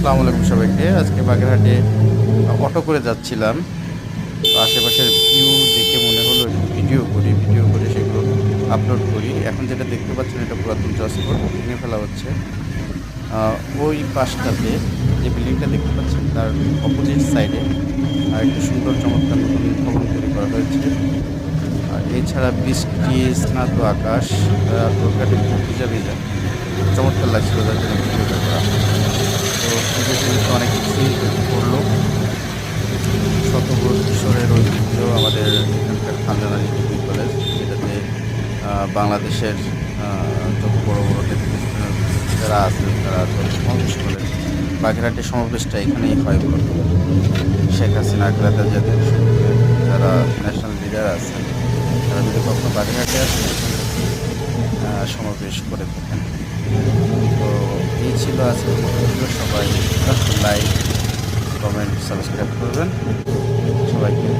আসসালামু আলাইকুম সবাইকে। আজকে বাগেরহাটে অটো করে যাচ্ছিলাম। আশেপাশের ভিউ দেখে মনে হলো ভিডিও করি ভিডিও করে সেগুলো আপলোড করি। এখন যেটা দেখতে পাচ্ছেন, এটা পুরাতন জসপুর ভেঙে ফেলা হচ্ছে। ওই পাশটাতে যে বিল্ডিংটা দেখতে পাচ্ছেন, তার অপোজিট সাইডে আর একটু সুন্দর চমৎকার নতুন ভবন তৈরি করা হয়েছে। আর এছাড়া বৃষ্টি, স্নাত আকাশ দুর্গাটি ভিজা ভিজা চমৎকার লাগছিল, যার জন্য ভিডিওটা করা। অনেক কিছুই করল। শত ঐতিহ্য আমাদের এখানকার খানজানারি ডিগ্রি কলেজ যেটাতে বাংলাদেশের যত বড় বড় যারা আছেন তারা সমাবেশ করেন বাগেরহাটের সমাবেশটা এখানেই হয় মূলত শেখ হাসিনা আগ্রাদা যাদের যারা ন্যাশনাল লিডার আছেন তারা যদি কখনো থেকে আহ, সমাবেশ করে থাকেন। তো এই ছিল আজকে সবাই লাইক কমেন্ট সাবস্ক্রাইব করবেন সবাইকে।